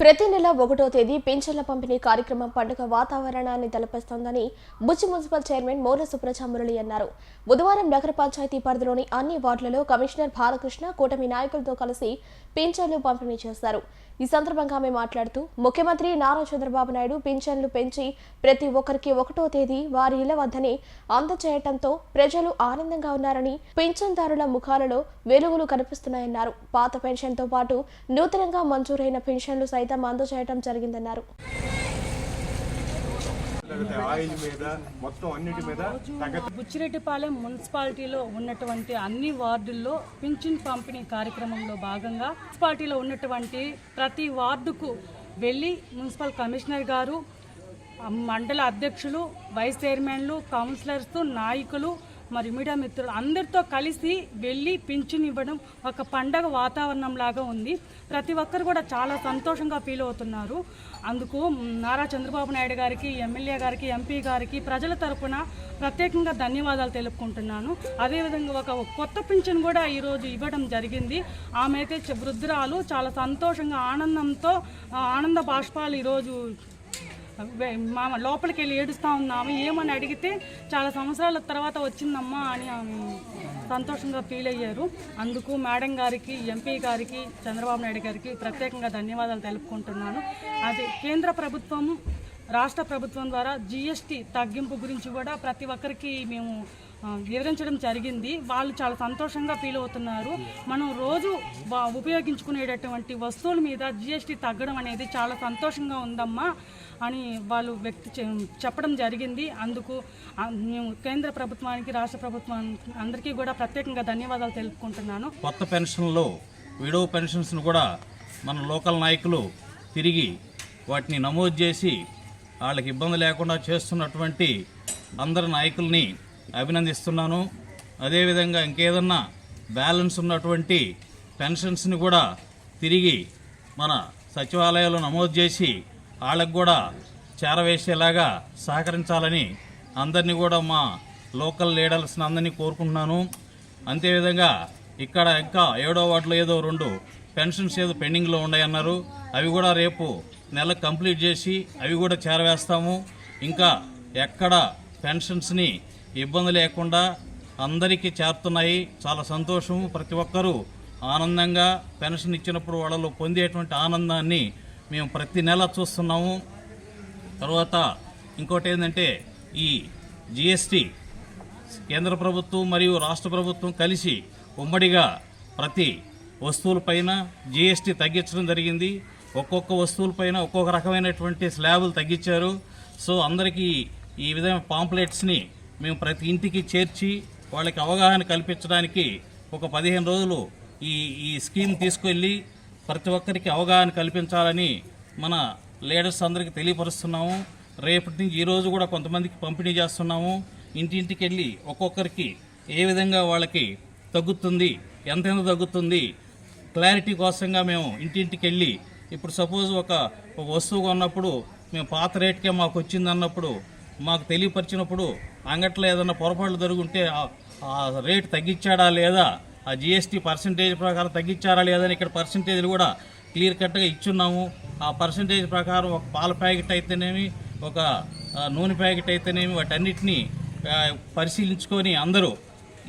ప్రతి నెల ఒకటో తేదీ పింఛన్ల పంపిణీ కార్యక్రమం పండుగ వాతావరణాన్ని తలపిస్తోందని బుచ్చి మున్సిపల్ చైర్మన్ మౌన సుప్రజ మురళి అన్నారు. బుధవారం నగర పంచాయతీ పరిధిలోని అన్ని వార్డులలో కమిషనర్ బాలకృష్ణ కూటమి నాయకులతో కలిసి పింఛన్లు పంపిణీ చేశారు. ఈ సందర్భంగా ఆమె మాట్లాడుతూ ముఖ్యమంత్రి నారా చంద్రబాబు నాయుడు పింఛన్లు పెంచి ప్రతి ఒక్కరికి ఒకటో తేదీ వారి ఇళ్ళ వద్దనే అందచేయటంతో ప్రజలు ఆనందంగా ఉన్నారని పింఛన్దారుల ముఖాలలో వెలుగులు కనిపిస్తున్నాయన్నారు. పాత పెన్షన్తో పాటు నూతనంగా మంజూరైన పెన్షన్లు సైతం అందచేయటం జరిగిందన్నారు. లేకపోతే ఆయిల్ మీద మొత్తం అన్నిటి మీద బుచ్చిరెడ్డిపాలెం మున్సిపాలిటీలో ఉన్నటువంటి అన్ని వార్డుల్లో పింఛన్ పంపిణీ కార్యక్రమంలో భాగంగా మున్సిపాలిటీలో ఉన్నటువంటి ప్రతి వార్డుకు వెళ్ళి మున్సిపల్ కమిషనర్ గారు మండల అధ్యక్షులు వైస్ చైర్మన్లు కౌన్సిలర్స్ నాయకులు మరి మీడియా మిత్రులు అందరితో కలిసి వెళ్ళి పింఛన్ ఇవ్వడం ఒక పండగ వాతావరణం లాగా ఉంది. ప్రతి ఒక్కరు కూడా చాలా సంతోషంగా ఫీల్ అవుతున్నారు. అందుకు నారా చంద్రబాబు నాయుడు గారికి ఎమ్మెల్యే గారికి ఎంపీ గారికి ప్రజల తరపున ప్రత్యేకంగా ధన్యవాదాలు తెలుపుకుంటున్నాను. అదేవిధంగా ఒక కొత్త పింఛన్ కూడా ఈరోజు ఇవ్వడం జరిగింది. ఆమె అయితే వృద్ధురాలు. చాలా సంతోషంగా ఆనందంతో ఆనంద బాష్పాలు ఈరోజు మామ లోపలికి వెళ్ళి ఏడుస్తూ ఉన్నాము. ఏమని అడిగితే చాలా సంవత్సరాల తర్వాత వచ్చిందమ్మా అని సంతోషంగా ఫీల్ అయ్యారు. అందుకు మేడం గారికి ఎంపీ గారికి చంద్రబాబు నాయుడు గారికి ప్రత్యేకంగా ధన్యవాదాలు తెలుపుకుంటున్నాను. అది కేంద్ర ప్రభుత్వము రాష్ట్ర ప్రభుత్వం ద్వారా జిఎస్టీ తగ్గింపు గురించి కూడా ప్రతి ఒక్కరికి మేము వివరించడం జరిగింది. వాళ్ళు చాలా సంతోషంగా ఫీల్ అవుతున్నారు. మనం రోజు ఉపయోగించుకునేటటువంటి వస్తువుల మీద జిఎస్టీ తగ్గడం అనేది చాలా సంతోషంగా ఉందమ్మా అని వాళ్ళు వ్యక్తి చెప్పడం జరిగింది. అందుకు మేము కేంద్ర ప్రభుత్వానికి రాష్ట్ర ప్రభుత్వానికి అందరికీ కూడా ప్రత్యేకంగా ధన్యవాదాలు తెలుపుకుంటున్నాను. కొత్త పెన్షన్లు విడో పెన్షన్స్ను కూడా మన లోకల్ నాయకులు తిరిగి వాటిని నమోదు చేసి వాళ్ళకి ఇబ్బంది లేకుండా చేస్తున్నటువంటి అందరి నాయకుల్ని అభినందిస్తున్నాను. అదేవిధంగా ఇంకేదన్నా బ్యాలెన్స్ ఉన్నటువంటి పెన్షన్స్ని కూడా తిరిగి మన సచివాలయాల్లో నమోదు చేసి వాళ్ళకు కూడా చేరవేసేలాగా సహకరించాలని అందరినీ కూడా మా లోకల్ లీడర్స్ని అందరినీ కోరుకుంటున్నాను. అంతేవిధంగా ఇక్కడ ఇంకా ఏడో వాటిలో ఏదో రెండు పెన్షన్స్ ఏదో పెండింగ్లో ఉన్నాయన్నారు. అవి కూడా రేపు నెల కంప్లీట్ చేసి అవి కూడా చేరవేస్తాము. ఇంకా ఎక్కడ పెన్షన్స్ని ఇబ్బంది లేకుండా అందరికీ చేరుతున్నాయి. చాలా సంతోషము ప్రతి ఒక్కరూ ఆనందంగా పెన్షన్ ఇచ్చినప్పుడు వాళ్ళలో పొందేటువంటి ఆనందాన్ని మేము ప్రతి నెల చూస్తున్నాము. తర్వాత ఇంకోటి ఏంటంటే ఈ జిఎస్టి కేంద్ర ప్రభుత్వం మరియు రాష్ట్ర ప్రభుత్వం కలిసి ఉమ్మడిగా ప్రతి వస్తువులపైన జిఎస్టీ తగ్గించడం జరిగింది. ఒక్కొక్క వస్తువులపైన ఒక్కొక్క రకమైనటువంటి స్లాబులు తగ్గించారు. సో అందరికీ ఈ విధమైన పాంప్లెట్స్ని మేము ప్రతి ఇంటికి చేర్చి వాళ్ళకి అవగాహన కల్పించడానికి ఒక పదిహేను రోజులు ఈ ఈ స్కీమ్ తీసుకెళ్ళి ప్రతి ఒక్కరికి అవగాహన కల్పించాలని మన లీడర్స్ అందరికీ తెలియపరుస్తున్నాము. రేపటి నుంచి ఈరోజు కూడా కొంతమందికి పంపిణీ చేస్తున్నాము. ఇంటింటికి వెళ్ళి ఒక్కొక్కరికి ఏ విధంగా వాళ్ళకి తగ్గుతుంది ఎంతెంత తగ్గుతుంది క్లారిటీ కోసంగా మేము ఇంటింటికి వెళ్ళి ఇప్పుడు సపోజ్ ఒక ఒక వస్తువు కొన్నప్పుడు మేము పాత రేట్కే మాకు వచ్చింది అన్నప్పుడు మాకు తెలియపరిచినప్పుడు అంగట్లో ఏదైనా పొరపాట్లు జరుగుంటే ఆ- రేట్ తగ్గించాడా లేదా? ఆ జిఎస్టీ పర్సంటేజ్ ప్రకారం తగ్గించారా లేదా అని ఇక్కడ పర్సంటేజ్లు కూడా క్లియర్ కట్గా ఇచ్చున్నాము. ఆ పర్సంటేజ్ ప్రకారం ఒక పాల ప్యాకెట్ అయితేనేమి ఒక నూనె ప్యాకెట్ అయితేనేమి వాటన్నిటినీ పరిశీలించుకొని అందరూ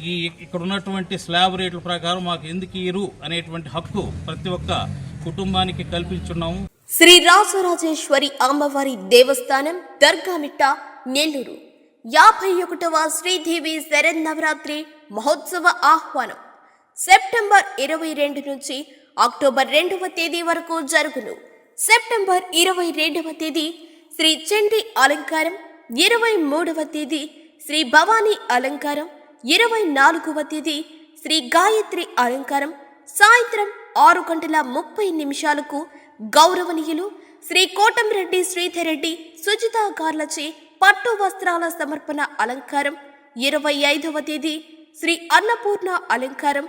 ఈ ఇక్కడ ఉన్నటువంటి స్లాబ్ రేట్ల ప్రకారం మాకు ఎందుకు ఇరు అనేటువంటి హక్కు ప్రతి ఒక్క కుటుంబానికి కల్పించున్నాము. శ్రీ రాజరాజేశ్వరి అమ్మవారి దేవస్థానం దర్గామిట్ట నెల్లూరు. యాభై ఒకటవ శ్రీదేవి శరన్నవరాత్రి మహోత్సవ ఆహ్వానం. సెప్టెంబర్ ఇరవై రెండు నుంచి అక్టోబర్ రెండవ తేదీ వరకు జరుగును. సెప్టెంబర్ ఇరవై రెండవ తేదీ శ్రీ చండి అలంకారం ఇరవై మూడవ తేదీ శ్రీ భవానీ అలంకారం ఇరవై నాలుగవ తేదీ శ్రీ గాయత్రి అలంకారం. సాయంత్రం ఆరు గంటల ముప్పై నిమిషాలకు గౌరవనీయులు శ్రీ కోటంరెడ్డి శ్రీధర్ రెడ్డి సుజితా గార్లచే పట్టు వస్త్రాల సమర్పణ అలంకారం ఇరవై ఐదవ తేదీ శ్రీ అన్నపూర్ణ అలంకారం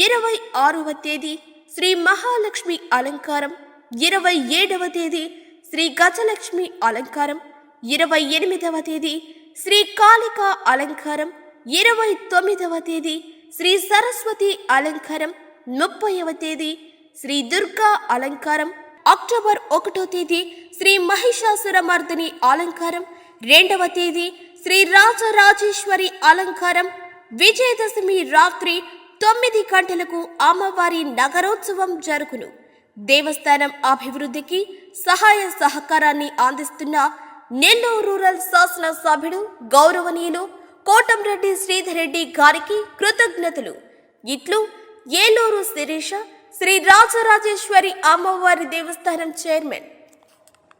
ఇరవై ఆరవ తేదీ శ్రీ మహాలక్ష్మి అలంకారం ఇరవై ఏడవ తేదీ శ్రీ గజలక్ష్మి అలంకారం ఇరవై ఎనిమిదవ తేదీ శ్రీ కాళిక అలంకారం ఇరవై తొమ్మిదవ తేదీ శ్రీ సరస్వతి అలంకారం ముప్పైవ తేదీ శ్రీ దుర్గా అలంకారం అక్టోబర్ ఒకటో తేదీ శ్రీ మహిషాసురమర్దిని అలంకారం రెండవ తేదీ శ్రీ రాజరాజేశ్వరి అలంకారం విజయదశమి రాత్రి తొమ్మిది గంటలకు అమ్మవారి నగరోత్సవం జరుగును. దేవస్థానం అభివృద్ధికి సహాయ సహకారాన్ని అందిస్తున్న నెల్లూరు రూరల్ శాసన సభ్యుడు గౌరవనీయులు కోటంరెడ్డి శ్రీధర్ రెడ్డి గారికి కృతజ్ఞతలు. ఇట్లు ఏలూరు శిరీష శ్రీ రాజరాజేశ్వరి అమ్మవారి దేవస్థానం చైర్మన్